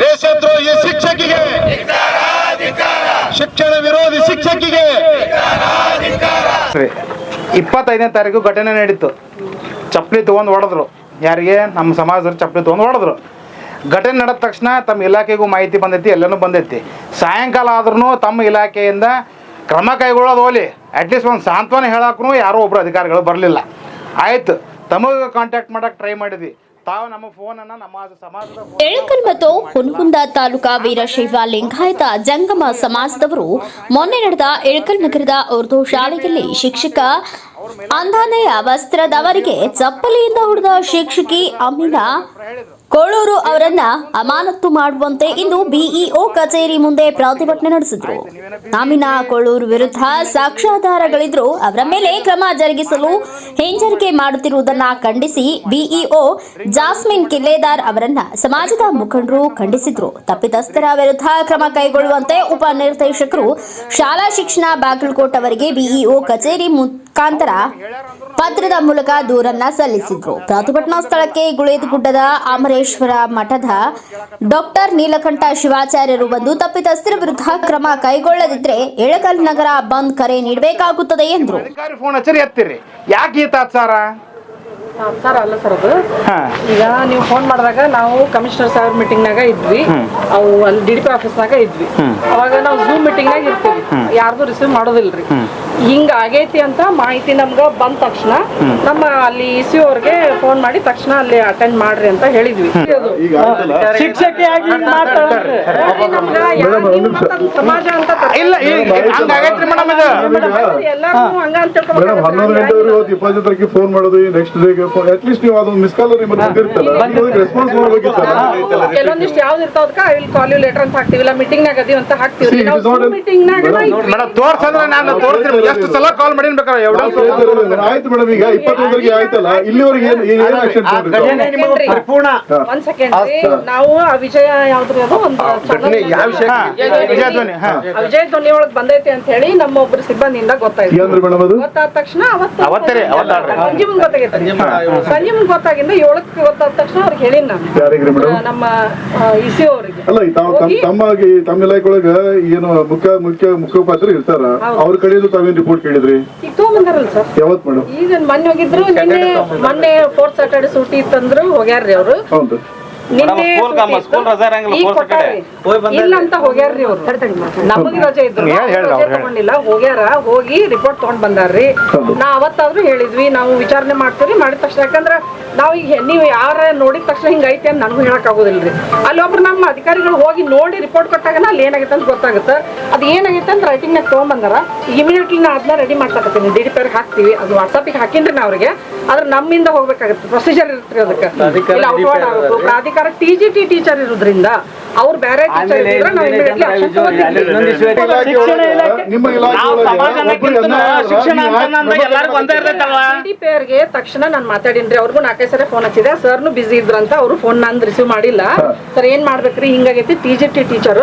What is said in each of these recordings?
ದೇಶದ್ರೋಹಿ ಶಿಕ್ಷಕಿಗೆ. ಶಿಕ್ಷಣ ವಿರೋಧಿ ಶಿಕ್ಷಕಿಗೆ. ಇಪ್ಪತ್ತೈದನೇ ತಾರೀಕು ಘಟನೆ ನಡೀತು. ಚಪ್ಪಲಿ ತೊಗೊಂಡು ಹೊಡೆದ್ರು. ಯಾರಿಗೆ? ನಮ್ಮ ಸಮಾಜದವ್ರು ಚಪ್ಪಲಿ ತೊಗೊಂಡು ಹೊಡೆದ್ರು. ಘಟನೆ ನಡೆದ ತಕ್ಷಣ ತಮ್ಮ ಇಲಾಖೆಗೂ ಮಾಹಿತಿ ಬಂದೈತಿ, ಎಲ್ಲನೂ ಬಂದೈತಿ. ಸಾಯಂಕಾಲ ಆದ್ರೂ ತಮ್ಮ ಇಲಾಖೆಯಿಂದ ಕ್ರಮ ಕೈಗೊಳ್ಳೋದು ಹೋಲಿ. ಅಟ್ಲೀಸ್ಟ್ ಒಂದು ಸಾಂತ್ವನ ಹೇಳಕ್ಕೂ ಯಾರೋ ಒಬ್ಬರು ಅಧಿಕಾರಿಗಳು ಬರಲಿಲ್ಲ. ಆಯಿತು. ತಮಗೆ ಕಾಂಟ್ಯಾಕ್ಟ್ ಮಾಡೋಕ್ಕೆ ಟ್ರೈ ಮಾಡಿದ್ವಿ. ತಾವು ನಮ್ಮ ಫೋನನ್ನು ನಮ್ಮ ಸಮಾಜದ ಎಳಕಲ್ ಮತ್ತು ಹುನಗುಂದ ತಾಲೂಕಾ ವೀರಶೈವ ಲಿಂಗಾಯತ ಜಂಗಮ ಸಮಾಜದವರು ಮೊನ್ನೆ ನಡೆದ ಎಳಕಲ್ ನಗರದ ಉರ್ದು ಶಾಲೆಯಲ್ಲಿ ಶಿಕ್ಷಕ ಅಂಧಾನೆಯ ವಸ್ತ್ರದವರಿಗೆ ಚಪ್ಪಲಿಯಿಂದ ಹೊಡೆದ ಶಿಕ್ಷಕಿ ಅಮೀನಾ ಕೋಳೂರು ಅವರನ್ನ ಅಮಾನತ್ತು ಮಾಡುವಂತೆ ಇಂದು ಬಿಇಒ ಕಚೇರಿ ಮುಂದೆ ಪ್ರತಿಭಟನೆ ನಡೆಸಿದ್ರು. ನಾಮಿನ ಕೋಳೂರು ವಿರುದ್ಧ ಸಾಕ್ಷ್ಯಾಧಾರಗಳಿದ್ರು ಅವರ ಮೇಲೆ ಕ್ರಮ ಜರುಗಿಸಲು ಹಿಂಜರಿಕೆ ಮಾಡುತ್ತಿರುವುದನ್ನ ಖಂಡಿಸಿ ಬಿಇಒ ಜಾಸ್ಮಿನ್ ಕಿಲ್ಲೇದಾರ್ ಅವರನ್ನ ಸಮಾಜದ ಮುಖಂಡರು ಖಂಡಿಸಿದ್ರು. ತಪ್ಪಿತಸ್ಥರ ವಿರುದ್ಧ ಕ್ರಮ ಕೈಗೊಳ್ಳುವಂತೆ ಉಪನಿರ್ದೇಶಕರು ಶಾಲಾ ಶಿಕ್ಷಣ ಬಾಗಲಕೋಟ್ ಅವರಿಗೆ ಬಿಇಒ ಕಚೇರಿ ಮುಖಾಂತರ ಪತ್ರದ ಮೂಲಕ ದೂರನ್ನ ಸಲ್ಲಿಸಿದ್ರು. ಪ್ರತಿಭಟನಾ ಸ್ಥಳಕ್ಕೆ ಗುಳೇದಗುಡ್ಡದ ಅಮರೇಶ್ವರ ಮಠದ ಡಾಕ್ಟರ್ ನೀಲಕಂಠ ಶಿವಾಚಾರ್ಯರು ಬಂದು ತಪ್ಪಿತಸ್ಥರ ವಿರುದ್ಧ ಕ್ರಮ ಕೈಗೊಳ್ಳದಿದ್ರೆ ಏಳಕಲ್ ನಗರ ಬಂದ್ ಕರೆ ನೀಡಬೇಕಾಗುತ್ತದೆ ಎಂದರು. ಸರ್ ಅಲ್ಲ ಸರ್ ಅದು. ಈಗ ನೀವು ಫೋನ್ ಮಾಡಿದಾಗ ನಾವು ಕಮಿಷನರ್ ಸಾಹೇಬ್ ಮೀಟಿಂಗ್ನಾಗ ಇದ್ವಿ. ಅವು ಅಲ್ಲಿ ಡಿ ಡಿ ಪಿ ಆಫೀಸ್ನಾಗ ಇದ್ವಿ. ಅವಾಗ ನಾವು ಝೂಮ್ ಮೀಟಿಂಗ್ನಾಗ ಇರ್ತೀವಿ. ಯಾರ್ದು ರಿಸೀವ್ ಮಾಡೋದಿಲ್ರಿ. ಹಿಂಗ ಆಗೈತಿ ಅಂತ ಮಾಹಿತಿ ನಮ್ಗ ಬಂದ ತಕ್ಷಣ ನಮ್ಮ ಅಲ್ಲಿ ಇ ಸಿ ಅವ್ರಿಗೆ ಫೋನ್ ಮಾಡಿ ತಕ್ಷಣ ಅಲ್ಲಿ ಅಟೆಂಡ್ ಮಾಡ್ರಿ ಅಂತ ಹೇಳಿದ್ವಿ. ಶಿಕ್ಷಕಿ ಆಗಿ ಸಮಾಜ ಅಂತ ಇಲ್ಲ ಮೇಡಮ್ ಎಲ್ಲಾರು ಹಂಗ ಅಂತ ಹನ್ನೊಂದು ಗಂಟೆವರೆಗೆ ಇವತ್ತು ಫೋನ್ ಮಾಡೋದು ನೆಕ್ಸ್ಟ್ ಡೇಗೆ ಅಟ್ ಲೀಸ್ಟ್ ನೀವು ಅದೊಂದು ಮಿಸ್ ಕಾಲ್ ನಿಮ್ಮಲ್ಲಿ ಬಂದಿರ್ತಲ್ಲ. ರೆಸ್ಪಾನ್ಸ್ ಮಾಡ್ಬೇಕಿತ್ತಲ್ಲ ಕೆಲವೊಂದಿಷ್ಟು ಯಾವ್ದು ಇರ್ತಾವದಕ್ಕ I will call you later ಅಂತ ಹಾಕ್ತಿವಿಲ್ಲ ಮೀಟಿಂಗ್ ನಾಗ ಅದೀವಿ ಅಂತ ಹಾಕ್ತಿವಿ. ನಾವು ಮೀಟಿಂಗ್ ನಾಗ ಮೇಡಮ್ ತೋರ್ಸಂದ್ರೆ ನಾನು ತೋರಿಸ್ತೀನಿ. ಎಷ್ಟು ಸಲ ಕಾಲ್ ಮಾಡಿನ ಬೇಕಾದ್ರೆ ಎವಿಡೆನ್ಸ್ ಆಯ್ತು ಮೇಡಮ್ ಈಗ ಇಪ್ಪತ್ತೊಂದರಿಗೆ ಆಯ್ತಲ್ಲ. ಇಲ್ಲಿವರೆಗೆ ಏನ್ ಏನ್ ಆಕ್ಷನ್ ನಿಮಗೆ ಪರಿಪೂರ್ಣ. ಒಂದ್ ಸೆಕೆಂಡ್ ನಾವು ಆ ವಿಜಯ ಯಾವ್ದ್ರಿ ಅದು? ಒಂದು ವಿಜಯಧ್ವನಿ ಹಾ. ಆ ವಿಜಯ ಧ್ವನಿ. ಒಳಗ್ ಬಂದೈತಿ ಅಂತ ಹೇಳಿ ನಮ್ಮ ಒಬ್ರು ಸಿಬ್ಬಂದಿಯಿಂದ ಗೊತ್ತಾಯ್ತು. ಗೊತ್ತಾದ ತಕ್ಷಣ ಅವತ್ತು ಅವತ್ತೇ, ಅವತ್ತಾಡ್ರಿ. ಸಂಜೀವನ್ ಗೊತ್ತಾಗೈತೆ. ಸಂಜೀವನ್ ಗೊತ್ತಾಗಿಂದ ಏಳಕ್ಕೆ ಗೊತ್ತಾದ ತಕ್ಷಣ ಅವ್ರಿಗೆ ಹೇಳಿನ ನಾನು. ನಮ್ಮ ಇಸಿ ಅವರಿಗೆ. ಅಲ್ಲ ತಾವ್ ತಮ್ಮ ತಮ್ಮಾಗಿ ತಮ್ಮ ಇಲಾಖೆ ಒಳಗ ಏನು ಮುಖ್ಯ ಮುಖ್ಯ ಮುಖ್ಯೋಪಾತ್ರ ಇರ್ತಾರ ಅವ್ರ ಕಡೆಯಿಂದ ತಾವೇನ್ ರಿಪೋರ್ಟ್ ಕೇಳಿದ್ರಿ? ಈಗ ತಗೊಂಬಂದಾರಲ್ಲ ಸರ್. ಯಾವತ್ ಮೇಡಮ್? ಈಗ ಮೊನ್ನೆ ಹೋಗಿದ್ರು ನಿನ್ನೆ ಮೊನ್ನೆ ಫೋರ್ತ್ ಸ್ಯಾಟರ್ಡೆ ಸೂಟಿ ಇತ್ತಂದ್ರು ಹೋಗ್ಯಾರ್ರಿ ಅವರು. ಹೌದು. ನಿನ್ನೆ ಸ್ಕೂಲ್ ಕಮ್ಮ, ಸೂಟಿ ಸ್ಕೂಲ್ ರಜಾ ಇರಂಗಿಲ್ಲ, ಹೋಗಿ ಬಂದಾರ್ರಿ. ಇಲ್ಲ ಅಂತ ಹೋಗ್ಯಾರ್ರಿ ಅವ್ರು ನಮಗ್ ರಜೆ ಇದ್ರು ರಜೆ. ತಗೊಂಡಿಲ್ಲ. ಹೋಗ್ಯಾರ ಹೋಗಿ ರಿಪೋರ್ಟ್ ತಗೊಂಡ್ ಬಂದಾರ್ರಿ ನಾ ಅವತ್ತಾದ್ರೂ ಹೇಳಿದ್ವಿ ನಾವು ವಿಚಾರಣೆ ಮಾಡ್ತೀವಿ ಮಾಡಿದ ತಕ್ಷಣ ಯಾಕಂದ್ರ ನಾವ್ ಈಗ ನೀವು ಯಾರ ನೋಡಿದ ತಕ್ಷಣ ಹಿಂಗ ಐತೆ ಅಂತ ನನಗೂ ಹೇಳಕ್ ಆಗೋದಿಲ್ರಿ. ಅಲ್ಲಿ ಒಬ್ರು ನಮ್ಮ ಅಧಿಕಾರಿಗಳು ಹೋಗಿ ನೋಡಿ ರಿಪೋರ್ಟ್ ಕೊಟ್ಟಾಗ ಅಲ್ಲಿ ಏನಾಗೈತೆ ಅಂತ ಗೊತ್ತಾಗುತ್ತೆ. ಅದು ಏನಾಗೈತೆ ಅಂತ ರೈಟಿಂಗ್ ನಾಗ ತಗೊಂಬಂದಾರ ಇಮಿಡಿಯೇಟ್ಲಿ ನಾ ಅದನ್ನ ರೆಡಿ ಮಾಡ್ಸಕತ್ತೀನಿ. ಡಿ ಡಿ ಪಿ ಹಾಕ್ತಿವಿ. ಅದು ವಾಟ್ಸಪ್ಗೆ ಹಾಕಿನ್ರಿ ನಾ ಅವ್ರಿಗೆ. ಆದ್ರೆ ನಮ್ಮಿಂದ ಹೋಗ್ಬೇಕಾಗತ್ತೆ. ಪ್ರೊಸೀಜರ್ ಇರುತ್ತೆ ಅದಕ್ಕೆ. ಇಲ್ಲ ಔಟ್ವರ್ಡ್ ಪ್ರಾಧಿಕಾರ ಟಿ ಜಿ ಟಿ ಟೀಚರ್ ಇರೋದ್ರಿಂದ ಅವ್ರು ಬೇರೆ ಟೀಚರ್ ಇದ್ರೆ ನಾವು ಇಮಿಡಿಯೇಟ್ಲಿ ಆಕ್ಷನ್ ತಗೋತೀವಿ ತಕ್ಷಣ ನಾನು ಮಾತಾಡಿನ್ರಿ ಅವ್ರಿಗೂ ನಾಲ್ಕೈದು ಸರಿ ಫೋನ್ ಹಚ್ಚಿದೆ. ಸರ್ನು ಬಿಸಿ ಇದ್ರಂತ ಅವರು ಫೋನ್ ನಂದು ರಿಸೀವ್ ಮಾಡಿಲ್ಲ. ಸರ್ ಏನ್ ಮಾಡ್ಬೇಕ್ರಿ? ಹಿಂಗಾಗೈತಿ T G T teacher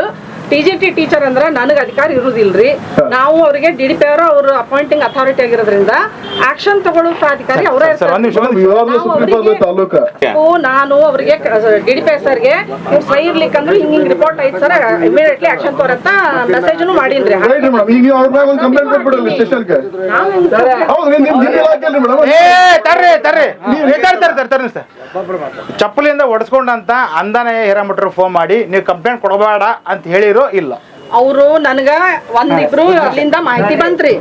T G T teacher ಅಂದ್ರ ನನಗೆ ಅಧಿಕಾರ ಇರುವುದಿಲ್ಲರಿ ನಾವು ಅವರಿಗೆ ಡಿ ಡಿ ಪಿ ಅವರು ಅವ್ರ ಅಪಾಯಿಂಟಿಂಗ್ ಅಥಾರಿಟಿ ಆಗಿರೋದ್ರಿಂದ ಆಕ್ಷನ್ ತಗೊಳ್ಳೋ ಅಧಿಕಾರಿ ಅವರೇ ಸರ್ ಒಂದ್ ನಿಮಿಷ ಸುಪ್ರೀಂ ಕೋರ್ಟ್ ತಾಲೂಕ. ನಾನು ಅವರಿಗೆ ಡಿ ಡಿ ಪಿ ಸರ್ಗೆ ನೀವು ಸೈ ಇರ್ಲಿಕ್ಕಂದ್ರೆ ಹಿಂಗ್ ಹಿಂಗ್ ರಿಪೋರ್ಟ್ ಐತ್ ಸರ್ ಇಮಿಡಿಯೇಟ್ಲಿ ಆಕ್ಷನ್ ಮಾಡೀನ್ರಿ ತರ್ರಿ ತರ್ರಿ. ತರ್ರಿ ಸರ್. ಚಪ್ಪಲಿಯಿಂದ ಹೊಡೆಸ್ಕೊಂಡಂತ ಅಂದಾನೆ ಹಿರಾಮಠರು ಫೋನ್ ಮಾಡಿ ನೀವು ಕಂಪ್ಲೇಂಟ್ ಕೊಡಬೇಡ ಅಂತ ಹೇಳಿರೋ ಇಲ್ಲ. ಅವರು ನನ್ಗ ಒಂದಿಬ್ರು ಅಲ್ಲಿಂದ ಮಾಹಿತಿ ಬಂತ್ರಿ.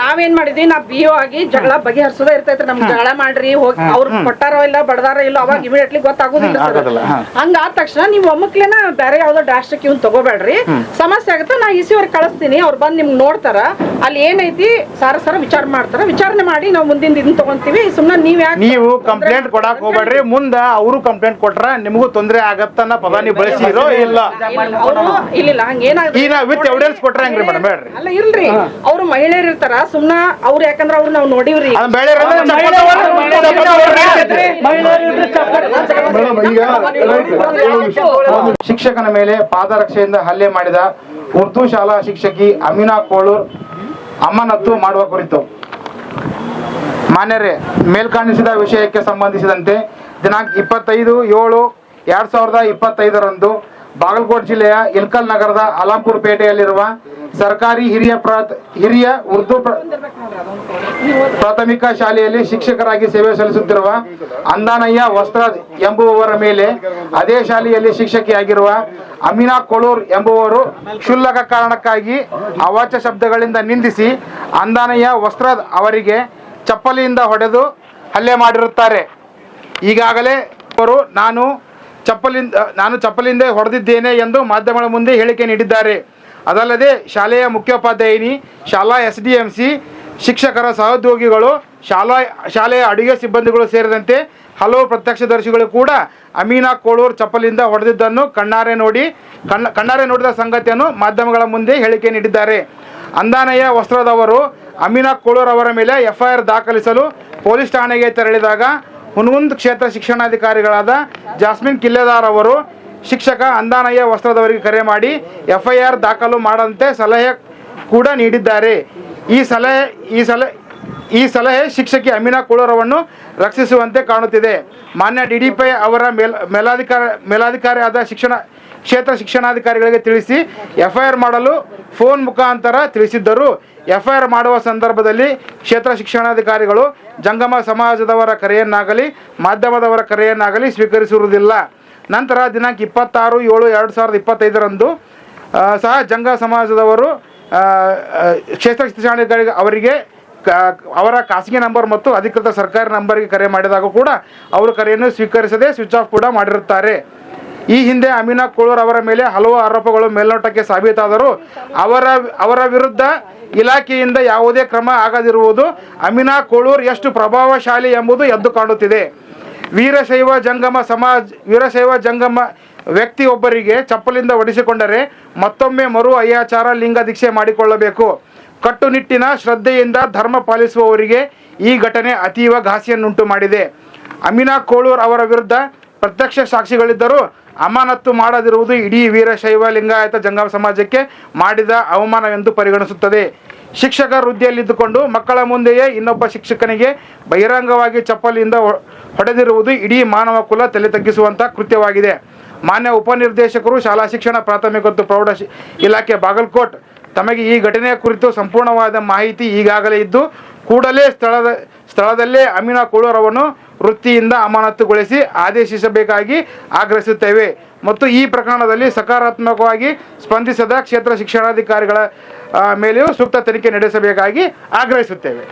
ನಾವೇನ್ ಮಾಡಿದ್ವಿ ನಾ ಬಿ ಆಗಿ ಜಗಳ ಬಗೆಹರಿಸೋದೇ ಇರ್ತೈತ್ರಿ. ನಮ್ಗ್ ಜಗಳ ಮಾಡ್ರಿ ಹೋಗಿ ಅವ್ರು ಕೊಟ್ಟಾರೋ ಇಲ್ಲ ಬಡದಾರೋ ಇಲ್ಲ ಅವಾಗ ಇಮಿಡಿಯೇಟ್ಲಿ ಗೊತ್ತಾಗೋದಿಲ್ಲ ಹಂಗಾದ ತಕ್ಷಣ ನೀವ್ ಒಮ್ಮಕ್ಲೇನ ಬೇರೆ ಯಾವ್ದೋ ಡ್ರಾಸ್ಟಿಕ್ ಇವ್ನ್ ತಗೋಬೇಡ್ರಿ. ಸಮಸ್ಯೆ ಆಗುತ್ತೆ ನಾ ಇಸಿ ಅವ್ರಿಗೆ ಕಳಿಸ್ತೀನಿ. ಅವ್ರು ಬಂದ್ ನಿಮ್ಗೆ ನೋಡ್ತಾರ. ಅಲ್ಲಿ ಏನೈತಿ ಸಾರ ಸರ ವಿಚಾರ ಮಾಡ್ತಾರ. ವಿಚಾರಣೆ ಮಾಡಿ ನಾವು ಮುಂದಿನ ಇದನ್ನ ತಗೊಂತೀವಿ. ಸುಮ್ನೆ ನೀವ್ ಯಾಕೆ ನೀವು ಕಂಪ್ಲೇಂಟ್ ಕೊಡಕ್ ಹೋಗ್ಬೇಡ್ರಿ. ಮುಂದ ಅವರು ಕಂಪ್ಲೇಂಟ್ ಕೊಟ್ರ ನಿಮಗೂ ತೊಂದ್ರೆ ಆಗತ್ತನ್ನ ಪದ ನೀವು ಬಳಸಿರೋ ಇಲ್ಲ. ಅವರು ಇಲ್ಲ ಹಂಗೇನಾಗ ಈಗ ವಿತ್ ಎವಿಡೆನ್ಸ್ ಕೊಟ್ರೆ ಹೆಂಗ್ರಿ ಮೇಡಮ್ ಹೇಳ್ರಿ. ಅಲ್ಲ ಇಲ್ರಿ. ಅವ್ರು ಮಹಿಳೆಯರು ಇರ್ತಾರ ಸುಮ್ನ ಅವ್ರು ಯಾಕಂದ್ರ ಅವ್ರು ನಾವ್ ನೋಡಿವ್ರಿ. ಅದನ್ನ ಚಪ್ಪಲ್ ಚಪ್ಪಲ್ ಮೇಡಮ್ ಈಗ ಶಿಕ್ಷಕನ ಮೇಲೆ ಪಾದರಕ್ಷೆಯಿಂದ ಹಲ್ಲೆ ಮಾಡಿದ ಉರ್ದು ಶಾಲಾ ಶಿಕ್ಷಕಿ ಅಮೀನಾ ಕೋಳೂರ್ ಅಮ್ಮನತ್ತು ಮಾಡುವ ಕುರಿತು. ಮಾನ್ಯರೇ ಮೇಲ್ಕಾಣಿಸಿದ ವಿಷಯಕ್ಕೆ ಸಂಬಂಧಿಸಿದಂತೆ ದಿನಾಂಕ ಇಪ್ಪತ್ತೈದು ಏಳು ಎರಡ್ ಸಾವಿರದ ಇಪ್ಪತ್ತೈದರಂದು ಬಾಗಲಕೋಟೆ ಜಿಲ್ಲೆಯ ಇಲ್ಕಲ್ ನಗರದ ಅಲಾಂಪುರ್ ಪೇಟೆಯಲ್ಲಿರುವ ಸರ್ಕಾರಿ ಹಿರಿಯ ಹಿರಿಯ ಉರ್ದು ಪ್ರ- ಪ್ರಾಥಮಿಕ ಶಾಲೆಯಲ್ಲಿ ಶಿಕ್ಷಕರಾಗಿ ಸೇವೆ ಸಲ್ಲಿಸುತ್ತಿರುವ ಅಂದಾನಯ್ಯ ವಸ್ತ್ರ ಎಂಬುವವರ ಮೇಲೆ ಅದೇ ಶಾಲೆಯಲ್ಲಿ ಶಿಕ್ಷಕಿಯಾಗಿರುವ ಅಮಿನಾ ಕೊಳೂರ್ ಎಂಬುವರು ಕ್ಷುಲ್ಲಕ ಕಾರಣಕ್ಕಾಗಿ ಅವಾಚ್ಯ ಶಬ್ದಗಳಿಂದ ನಿಂದಿಸಿ ಅಂದಾನಯ್ಯ ವಸ್ತ್ರ ಅವರಿಗೆ ಚಪ್ಪಲಿಯಿಂದ ಹೊಡೆದು ಹಲ್ಲೆ ಮಾಡಿರುತ್ತಾರೆ. ಈಗಾಗಲೇ ಅವರು ನಾನು ಚಪ್ಪಲಿಂದ, ನಾನು ಚಪ್ಪಲಿಂದ ಹೊಡೆದಿದ್ದೇನೆ ಎಂದು ಮಾಧ್ಯಮಗಳ ಮುಂದೆ ಹೇಳಿಕೆ ನೀಡಿದ್ದಾರೆ. ಅದಲ್ಲದೆ ಶಾಲೆಯ ಮುಖ್ಯೋಪಾಧ್ಯಾಯಿನಿ, ಶಾಲಾ ಎಸ್ ಡಿ ಎಂ ಸಿ ಶಿಕ್ಷಕರ ಸಹೋದ್ಯೋಗಿಗಳು, ಶಾಲಾ, ಶಾಲೆಯ ಅಡುಗೆ ಸಿಬ್ಬಂದಿಗಳು ಸೇರಿದಂತೆ ಹಲವು ಪ್ರತ್ಯಕ್ಷದರ್ಶಿಗಳು ಕೂಡ ಅಮೀನಾ ಕೋಳೂರ್ ಚಪ್ಪಲಿಂದ ಹೊಡೆದಿದ್ದನ್ನು ಕಣ್ಣಾರೆ ನೋಡಿ, ಕಣ್ಣ, ಕಣ್ಣಾರೆ ನೋಡಿದ ಸಂಗತಿಯನ್ನು ಮಾಧ್ಯಮಗಳ ಮುಂದೆ ಹೇಳಿಕೆ ನೀಡಿದ್ದಾರೆ. ಅಂದಾನಯ್ಯ ವಸ್ತ್ರದವರು ಅಮೀನಾ ಕೋಳೂರ್ ಅವರ ಮೇಲೆ ಎಫ್ಐಆರ್ ದಾಖಲಿಸಲು ಪೊಲೀಸ್ ಠಾಣೆಗೆ ತೆರಳಿದಾಗ ಹುನಗುಂದ್ ಕ್ಷೇತ್ರ ಶಿಕ್ಷಣಾಧಿಕಾರಿಗಳಾದ ಜಾಸ್ಮಿನ್ ಕಿಲ್ಲೆದಾರ್ ಅವರು ಶಿಕ್ಷಕ ಅಂದಾನಯ್ಯ ವಸ್ತ್ರದವರಿಗೆ ಕರೆ ಮಾಡಿ ಎಫ್ಐಆರ್ ದಾಖಲು ಮಾಡಂತೆ ಸಲಹೆ ಕೂಡ ನೀಡಿದ್ದಾರೆ. ಈ ಸಲಹೆ ಈ ಸಲಹೆ ಈ ಸಲಹೆ ಶಿಕ್ಷಕಿ ಅಮೀನಾ ಕೋಳರವನ್ನು ರಕ್ಷಿಸುವಂತೆ ಕಾಣುತ್ತಿದೆ. ಮಾನ್ಯ ಡಿ ಡಿ ಪಿ ಅವರ ಮೇಲ್, ಮೇಲಾಧಿಕಾರ, ಮೇಲಾಧಿಕಾರಿಯಾದ ಶಿಕ್ಷಣ ಕ್ಷೇತ್ರ ಶಿಕ್ಷಣಾಧಿಕಾರಿಗಳಿಗೆ ತಿಳಿಸಿ ಎಫ್ಐಆರ್ ಮಾಡಲು ಫೋನ್ ಮುಖಾಂತರ ತಿಳಿಸಿದ್ದರು. ಎಫ್ಐಆರ್ ಮಾಡುವ ಸಂದರ್ಭದಲ್ಲಿ ಕ್ಷೇತ್ರ ಶಿಕ್ಷಣಾಧಿಕಾರಿಗಳು ಜಂಗಮ ಸಮಾಜದವರ ಕರೆಯನ್ನಾಗಲಿ ಮಾಧ್ಯಮದವರ ಕರೆಯನ್ನಾಗಲಿ ಸ್ವೀಕರಿಸಿರುವುದಿಲ್ಲ. ನಂತರ ದಿನಾಂಕ ಇಪ್ಪತ್ತಾರು, ಏಳು, ಎರಡು ಸಾವಿರದ ಇಪ್ಪತ್ತೈದರಂದು ಸಹ ಜಂಗ ಸಮಾಜದವರು ಕ್ಷೇತ್ರ ಶಿಕ್ಷಣಾಧಿಕಾರಿ ಅವರಿಗೆ ಅವರ ಖಾಸಗಿ ನಂಬರ್ ಮತ್ತು ಅಧಿಕೃತ ಸರ್ಕಾರಿ ನಂಬರ್ಗೆ ಕರೆ ಮಾಡಿದಾಗ ಕೂಡ ಅವರು ಕರೆಯನ್ನು ಸ್ವೀಕರಿಸದೆ ಸ್ವಿಚ್ ಆಫ್ ಕೂಡ ಮಾಡಿರುತ್ತಾರೆ. ಈ ಹಿಂದೆ ಅಮಿನಾ ಕೋಳೂರ್ ಅವರ ಮೇಲೆ ಹಲವು ಆರೋಪಗಳು ಮೇಲ್ನೋಟಕ್ಕೆ ಸಾಬೀತಾದರೂ ಅವರ ಅವರ ವಿರುದ್ಧ ಇಲಾಖೆಯಿಂದ ಯಾವುದೇ ಕ್ರಮ ಆಗದಿರುವುದು ಅಮಿನಾ ಕೋಳೂರ್ ಎಷ್ಟು ಪ್ರಭಾವಶಾಲಿ ಎಂಬುದು ಎದ್ದು ಕಾಣುತ್ತಿದೆ. ವೀರಶೈವ ಜಂಗಮ ಸಮಾಜ, ವೀರಶೈವ ಜಂಗಮ ವ್ಯಕ್ತಿಯೊಬ್ಬರಿಗೆ ಚಪ್ಪಲಿಂದ ಹೊಡೆಸಿಕೊಂಡರೆ ಮತ್ತೊಮ್ಮೆ ಮರು ಅಯ್ಯಾಚಾರ ಲಿಂಗ ದೀಕ್ಷೆ ಮಾಡಿಕೊಳ್ಳಬೇಕು. ಕಟ್ಟುನಿಟ್ಟಿನ ಶ್ರದ್ಧೆಯಿಂದ ಧರ್ಮ ಪಾಲಿಸುವವರಿಗೆ ಈ ಘಟನೆ ಅತೀವ ಘಾಸಿಯನ್ನುಂಟು ಮಾಡಿದೆ. ಅಮಿನಾ ಕೋಳೂರ್ ಅವರ ವಿರುದ್ಧ ಪ್ರತ್ಯಕ್ಷ ಸಾಕ್ಷಿಗಳಿದ್ದರೂ ಅಮಾನತ್ತು ಮಾಡದಿರುವುದು ಇಡೀ ವೀರಶೈವ ಲಿಂಗಾಯತ ಜಂಗಮ ಸಮಾಜಕ್ಕೆ ಮಾಡಿದ ಅವಮಾನವೆಂದು ಪರಿಗಣಿಸುತ್ತದೆ. ಶಿಕ್ಷಕ ವೃದ್ಧಿಯಲ್ಲಿದ್ದುಕೊಂಡು ಮಕ್ಕಳ ಮುಂದೆಯೇ ಇನ್ನೊಬ್ಬ ಶಿಕ್ಷಕನಿಗೆ ಬಹಿರಂಗವಾಗಿ ಚಪ್ಪಲಿಯಿಂದ ಹೊಡೆದಿರುವುದು ಇಡೀ ಮಾನವ ಕುಲ ತಲೆ ತಗ್ಗಿಸುವಂಥ ಕೃತ್ಯವಾಗಿದೆ. ಮಾನ್ಯ ಉಪನಿರ್ದೇಶಕರು, ಶಾಲಾ ಶಿಕ್ಷಣ, ಪ್ರಾಥಮಿಕ ಮತ್ತು ಪ್ರೌಢ ಇಲಾಖೆ ಬಾಗಲಕೋಟ್, ತಮಗೆ ಈ ಘಟನೆಯ ಕುರಿತು ಸಂಪೂರ್ಣವಾದ ಮಾಹಿತಿ ಈಗಾಗಲೇ ಇದ್ದು, ಕೂಡಲೇ ಸ್ಥಳದ, ಸ್ಥಳದಲ್ಲೇ ಅಮೀನಾ ಕೋಳೂರವನ್ನು ವೃತ್ತಿಯಿಂದ ಅಮಾನತುಗೊಳಿಸಿ ಆದೇಶಿಸಬೇಕಾಗಿ ಆಗ್ರಹಿಸುತ್ತೇವೆ. ಮತ್ತು ಈ ಪ್ರಕರಣದಲ್ಲಿ ಸಕಾರಾತ್ಮಕವಾಗಿ ಸ್ಪಂದಿಸದ ಕ್ಷೇತ್ರ ಶಿಕ್ಷಣಾಧಿಕಾರಿಗಳ ಮೇಲೆಯೂ ಸೂಕ್ತ ತನಿಖೆ ನಡೆಸಬೇಕಾಗಿ ಆಗ್ರಹಿಸುತ್ತೇವೆ.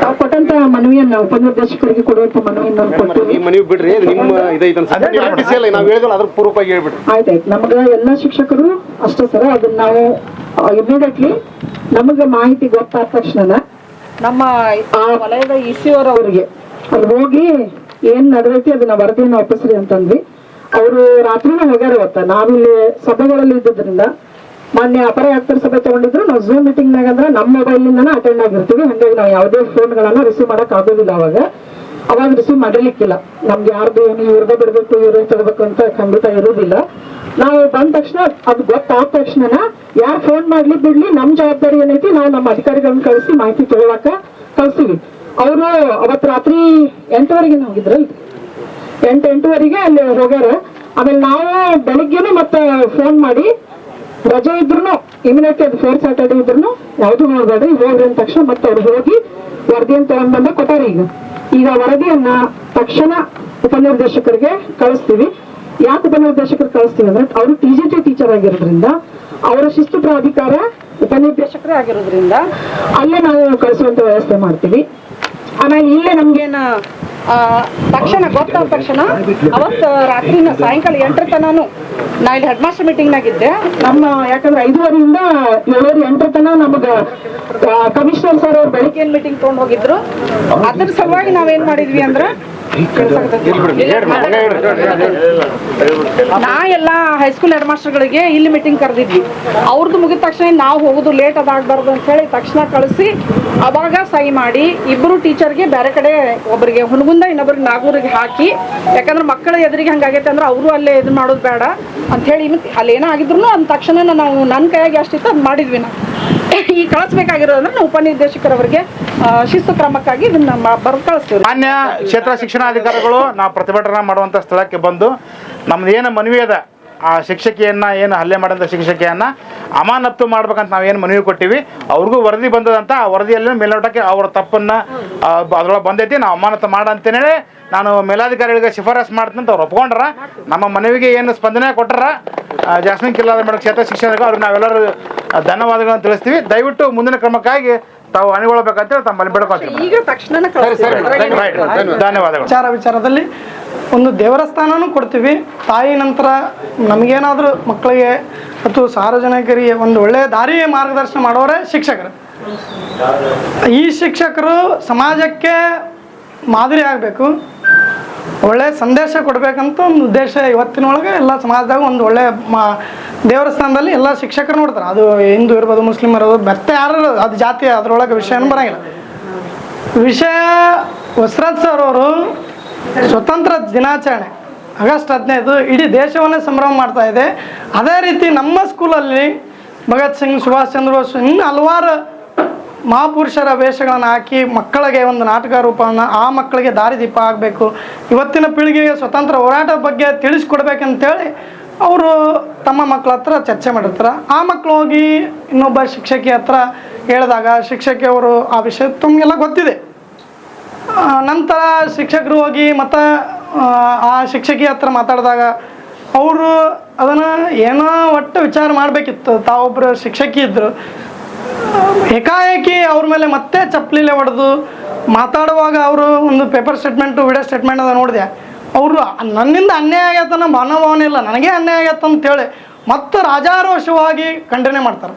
ತಾವು ಕೊಟ್ಟಂತ ಮನವಿಯನ್ನ ಉಪನಿರ್ದೇಶಕರಿಗೆ ಕೊಡುವಂತ ಮನವಿಯನ್ನ ನಾವು ಕೊಡ್ತೀವಿ ಈ ಮನವಿ ಬಿಡ್ರಿ ಇದು ನಿಮ್ಮ ಇದೈತೆ ಅನ್ಸುತ್ತೆ ನಾವು ಹೇಳಿದ್ರೆ ಅದ್ರ ಪೂರ್ವಕವಾಗಿ ಹೇಳ್ಬಿಡ್ರಿ. ಆಯ್ತಾಯ್ತು. ನಮಗ ಎಲ್ಲಾ ಶಿಕ್ಷಕರು ಅಷ್ಟೇ ಸರ್ ಅದನ್ನ ನಾವು ಇಮಿಡಿಯೇಟ್ಲಿ ನಮಗೆ ಮಾಹಿತಿ ಗೊತ್ತಾದ ತಕ್ಷಣ ನಮ್ಮ ಆ ವಲಯದ ಇ ಸಿ ಅವರಿಗೆ ಅಲ್ಲಿ ಹೋಗಿ ಏನ್ ನಡೆದೈತಿ ಅದನ್ನ ವರದಿಯನ್ನು ಒಪ್ಪಿಸ್ರಿ ಅಂತಂದ್ವಿ. ಅವರು ರಾತ್ರಿನೂ ಹೋಗ್ಯಾರ ಇವತ್ತ. ನಾವಿಲ್ಲಿ ಸಭೆಗಳಲ್ಲಿ ಇದ್ದಿದ್ರಿಂದ ಮೊನ್ನೆ ಅಪರ ಆಕ್ಟರ್ ಸಭೆ ತಗೊಂಡಿದ್ರು. ನಾವು ಝೂಮ್ ಮೀಟಿಂಗ್ ನಾಗ ಅಂದ್ರೆ ನಮ್ಮ ಮೊಬೈಲ್ ನಿಂದನ ಅಟೆಂಡ್ ಆಗಿರ್ತೀವಿ. ಹಂಗಾಗಿ ನಾವು ಯಾವುದೇ ಫೋನ್ಗಳನ್ನ ರಿಸೀವ್ ಮಾಡಕ್ ಆಗೋದಿಲ್ಲ ಅವಾಗ. ಅವಾಗ ರಿಸೀವ್ ಮಾಡಲಿಕ್ಕಿಲ್ಲ. ನಮ್ಗೆ ಯಾರ್ದು ಏನು ಇವ್ರದೇ ಬಿಡ್ಬೇಕು ಇವ್ರೇ ತಗೋಬೇಕು ಅಂತ ಖಂಡಿತ ಇರೋದಿಲ್ಲ. ನಾವು ಬಂದ ತಕ್ಷಣ ಅದು ಗೊತ್ತಾದ ತಕ್ಷಣ ಯಾರು ಫೋನ್ ಮಾಡ್ಲಿ ಬಿಡ್ಲಿ, ನಮ್ ಜವಾಬ್ದಾರಿ ಏನೈತಿ, ನಾವು ನಮ್ಮ ಅಧಿಕಾರಿಗಳನ್ನ ಕಳಿಸಿ ಮಾಹಿತಿ ತಗೊಳಕ ಕಳ್ಸಿವಿ. ಅವರು ಅವತ್ ರಾತ್ರಿ ಎಂಟುವರೆಗೆ ಹೋಗಿದ್ರಲ್ರಿ ಎಂಟು, ಎಂಟುವರೆಗೆ ಅಲ್ಲಿ ಹೋಗ್ಯಾರ. ಆಮೇಲೆ ನಾವು ಬೆಳಿಗ್ಗೆನು ಮತ್ತೆ ಫೋನ್ ಮಾಡಿ, ರಜೆ ಇದ್ರು ಇಮಿಡಿಯೇಟ್ ಅದು ಫೋರ್ ಸ್ಯಾಟರ್ಡೆ ಇದ್ರು ಯಾವ್ದು ನೋಡ್ಬೇಡ್ರಿ, ಹೋಗ್ರಿ ಅಂದ ತಕ್ಷಣ ಮತ್ತೆ ಅವ್ರು ಹೋಗಿ ವರದಿಯನ್ನು ತಗೊಂಡ್ಬಂದ ಕೊಟ್ಟಾರ ಈಗ. ಈಗ ವರದಿಯನ್ನ ತಕ್ಷಣ ಉಪನಿರ್ದೇಶಕರಿಗೆ ಕಳಿಸ್ತೀವಿ. ಯಾಕೆ ಉಪನಿರ್ದೇಶಕರು ಕಳಿಸ್ತೀವಿ ಅಂದ್ರೆ ಅವರು ಟಿ ಜಿ ಟಿ ಟೀಚರ್ ಆಗಿರೋದ್ರಿಂದ ಅವರ ಶಿಸ್ತು ಪ್ರಾಧಿಕಾರ ಉಪನಿರ್ದೇಶಕರೇ ಆಗಿರೋದ್ರಿಂದ ಅಲ್ಲೇ ನಾವು ಕಳಿಸುವಂತ ವ್ಯವಸ್ಥೆ ಮಾಡ್ತೀವಿ. ಆಮೇಲೆ ಇಲ್ಲೇ ನಮ್ಗೇನ ತಕ್ಷಣ ಗೊತ್ತಾದ ತಕ್ಷಣ ಅವತ್ತು ರಾತ್ರಿ ಸಾಯಂಕಾಲ ಎಂಟರ ತನಾನು ನಾ ಇಲ್ಲಿ ಹೆಡ್ ಮಾಸ್ಟರ್ ಮೀಟಿಂಗ್ನಾಗಿದ್ದೆ ನಮ್ಮ ಯಾಕಂದ್ರೆ ಐದುವರೆಯಿಂದ ಏಳುವರೆ ಎಂಟರ ತನ ನಮಗ ಕಮಿಷನರ್ ಸರ್ ಅವ್ರು ಬೆಳಿಗ್ಗೆ ಮೀಟಿಂಗ್ ತಗೊಂಡ್ ಹೋಗಿದ್ರು. ಅದ್ರ ಸಲುವಾಗಿ ನಾವೇನ್ ಮಾಡಿದ್ವಿ ಅಂದ್ರ ನಾ ಎಲ್ಲ ಹೈಸ್ಕೂಲ್ ಹೆಡ್ ಮಾಸ್ಟರ್ಗಳಿಗೆ ಇಲ್ಲಿ ಮೀಟಿಂಗ್ ಕರೆದಿದ್ವಿ. ಅವ್ರದ್ದು ಮುಗಿದ ತಕ್ಷಣ ನಾವು ಹೋಗೋದು ಲೇಟ್ ಅದಾಗಬಾರ್ದು ಅಂತ ಹೇಳಿ ತಕ್ಷಣ ಕಳಿಸಿ ಅವಾಗ ಸಹಿ ಮಾಡಿ ಇಬ್ಬರು ಟೀಚರ್ಗೆ ಬೇರೆ ಕಡೆ ಒಬ್ಬರಿಗೆ ಹುನಗುಂದ ಇನ್ನೊಬ್ರಿಗೆ ನಾಗೂರಿಗೆ ಹಾಕಿ ಯಾಕಂದ್ರೆ ಮಕ್ಕಳ ಎದುರಿಗೆ ಹಂಗಾಗೈತೆ ಅಂದ್ರೆ ಅವರು ಅಲ್ಲೇ ಇದು ಮಾಡೋದು ಬೇಡ ಅಂತ ಹೇಳಿ ಅಲ್ಲಿ ಏನೋ ಆಗಿದ್ರು ಅಂದ ತಕ್ಷಣ ನಾವು ನನ್ನ ಕೈಯಾಗಿ ಅಷ್ಟಿತ್ತು ಅದು ಮಾಡಿದ್ವಿ ನಾವು. ಈ ಕಳಿಸ್ಬೇಕಾಗಿರೋದನ್ನ ನಾವು ಉಪನಿರ್ದೇಶಕರವರಿಗೆ ಶಿಸ್ತು ಕ್ರಮಕ್ಕಾಗಿ ಇದನ್ನ ಬರೆದು ಕಳಿಸ್ತೀವಿ ಮಾನ್ಯ ಕ್ಷೇತ್ರ ಶಿಕ್ಷಣಾಧಿಕಾರಿಗಳು, ನಾವು ಪ್ರತಿಭಟನೆ ಮಾಡುವಂಥ ಸ್ಥಳಕ್ಕೆ ಬಂದು ನಮ್ದು ಏನು ಮನವಿ ಅದ ಆ ಶಿಕ್ಷಕಿಯನ್ನ ಏನು ಹಲ್ಲೆ ಮಾಡಿದಂಥ ಶಿಕ್ಷಕಿಯನ್ನ ಅಮಾನತ್ತು ಮಾಡ್ಬೇಕಂತ ನಾವು ಏನು ಮನವಿ ಕೊಟ್ಟಿವಿ ಅವ್ರಿಗೂ ವರದಿ ಬಂದದಂತ ಆ ವರದಿಯಲ್ಲಿ ಮೇಲ್ನೋಟಕ್ಕೆ ಅವರ ತಪ್ಪನ್ನ ಅದ್ರೊಳಗೆ ಬಂದೈತಿ ನಾವು ಅಮಾನತು ಮಾಡಂತೇಳಿ ನಾನು ಮೇಲಾಧಿಕಾರಿಗಳಿಗೆ ಶಿಫಾರಸ್ ಮಾಡ್ತೀನಿ ಅವ್ರು ಒಪ್ಕೊಂಡ್ರ. ನಮ್ಮ ಮನವಿಗೆ ಏನು ಸ್ಪಂದನೆ ಕೊಟ್ಟರ ಜಾಸ್ಮಿನ್ ಕಿಲ್ಲಾದ ಮೇಡಮ್ ಕ್ಷೇತ್ರ ಶಿಕ್ಷಣ ಅವ್ರಿಗೆ ನಾವೆಲ್ಲರೂ ಧನ್ಯವಾದಗಳನ್ನು ತಿಳಿಸ್ತೀವಿ. ದಯವಿಟ್ಟು ಮುಂದಿನ ಕ್ರಮಕ್ಕಾಗಿ ತಾವು ಅಣಿಗೊಳ್ಬೇಕಂತೇಳಿ ತಮ್ಮಲ್ಲಿ ರೈಟ್ ಧನ್ಯವಾದಗಳು. ವಿಚಾರ ವಿಚಾರದಲ್ಲಿ ಒಂದು ದೇವರ ಸ್ಥಾನನೂ ಕೊಡ್ತೀವಿ. ತಾಯಿ ನಂತರ ನಮಗೇನಾದರೂ ಮಕ್ಕಳಿಗೆ ಅಥವಾ ಸಾರ್ವಜನಿಕರಿಗೆ ಒಂದು ಒಳ್ಳೆಯ ದಾರಿ ಮಾರ್ಗದರ್ಶನ ಮಾಡೋರೇ ಶಿಕ್ಷಕರು. ಈ ಶಿಕ್ಷಕರು ಸಮಾಜಕ್ಕೆ ಮಾದರಿ ಆಗಬೇಕು. ಒಳ್ಳೆಯ ಸಂದೇಶ ಕೊಡಬೇಕಂತ ಒಂದು ಉದ್ದೇಶ ಇವತ್ತಿನೊಳಗೆ ಎಲ್ಲ ಸಮಾಜದಾಗ ಒಂದು ಒಳ್ಳೆಯ ಮಾ ದೇವರ ಸ್ಥಾನದಲ್ಲಿ ಎಲ್ಲ ಶಿಕ್ಷಕರು ನೋಡ್ತಾರೆ. ಅದು ಹಿಂದೂ ಇರ್ಬೋದು ಮುಸ್ಲಿಮ್ ಇರೋದು ಮತ್ತೆ ಯಾರು ಅದು ಜಾತಿ ಅದರೊಳಗೆ ವಿಷಯನೂ ಬರೋಂಗಿಲ್ಲ. ವಿಷಯ ವಸ್ರಾಜ್ ಸರ್ ಅವರು ಸ್ವತಂತ್ರ ದಿನಾಚರಣೆ. ಆಗಸ್ಟ್ ಹದಿನೈದು ಇಡೀ ದೇಶವನ್ನೇ ಸಂಭ್ರಮ ಮಾಡ್ತಾ ಇದೆ. ಅದೇ ರೀತಿ ನಮ್ಮ ಸ್ಕೂಲಲ್ಲಿ ಭಗತ್ ಸಿಂಗ್, ಸುಭಾಷ್ ಚಂದ್ರ ಬೋಸ್ ಇನ್ನು ಹಲವಾರು ಮಹಾಪುರುಷರ ವೇಷಗಳನ್ನು ಹಾಕಿ ಮಕ್ಕಳಿಗೆ ಒಂದು ನಾಟಕ ರೂಪವನ್ನು ಆ ಮಕ್ಕಳಿಗೆ ದಾರಿದೀಪ ಆಗಬೇಕು ಇವತ್ತಿನ ಪೀಳಿಗೆಗೆ ಸ್ವತಂತ್ರ ಹೋರಾಟದ ಬಗ್ಗೆ ತಿಳಿಸ್ಕೊಡ್ಬೇಕಂತೇಳಿ ಅವರು ತಮ್ಮ ಮಕ್ಕಳ ಹತ್ರ ಚರ್ಚೆ ಮಾಡಿರ್ತಾರೆ. ಆ ಮಕ್ಕಳು ಹೋಗಿ ಇನ್ನೊಬ್ಬ ಶಿಕ್ಷಕಿ ಹತ್ರ ಹೇಳಿದಾಗ ಶಿಕ್ಷಕಿಯವರು ಆ ವಿಷಯ ತಮಗೆಲ್ಲ ಗೊತ್ತಿದೆ. ನಂತರ ಶಿಕ್ಷಕರು ಹೋಗಿ ಮತ್ತು, ಆ ಶಿಕ್ಷಕಿ ಹತ್ರ ಮಾತಾಡಿದಾಗ ಅವರು ಅದನ್ನು ಏನೋ ಒಟ್ಟು ವಿಚಾರ ಮಾಡಬೇಕಿತ್ತು. ತಾವೊಬ್ಬರು ಶಿಕ್ಷಕಿ ಇದ್ದರು ಏಕಾಏಕಿ ಅವ್ರ ಮೇಲೆ ಮತ್ತೆ ಚಪ್ಪಲಿಲೆ ಹೊಡೆದು ಮಾತಾಡುವಾಗ ಅವರು ಒಂದು ಪೇಪರ್ ಸ್ಟೇಟ್ಮೆಂಟು, ವಿಡಿಯೋ ಸ್ಟೇಟ್ಮೆಂಟ್ ಅದ ನೋಡಿದೆ. ಅವರು ನನ್ನಿಂದ ಅನ್ಯಾಯ ಆಗೈತೆ ಮನೋಭಾವನೆ ಇಲ್ಲ, ನನಗೆ ಅನ್ಯಾಯ ಆಗೈತೆ ಅಂತೇಳಿ ಮತ್ತೆ ರಾಜಾರೋಷವಾಗಿ ಖಂಡನೆ ಮಾಡ್ತಾರೆ.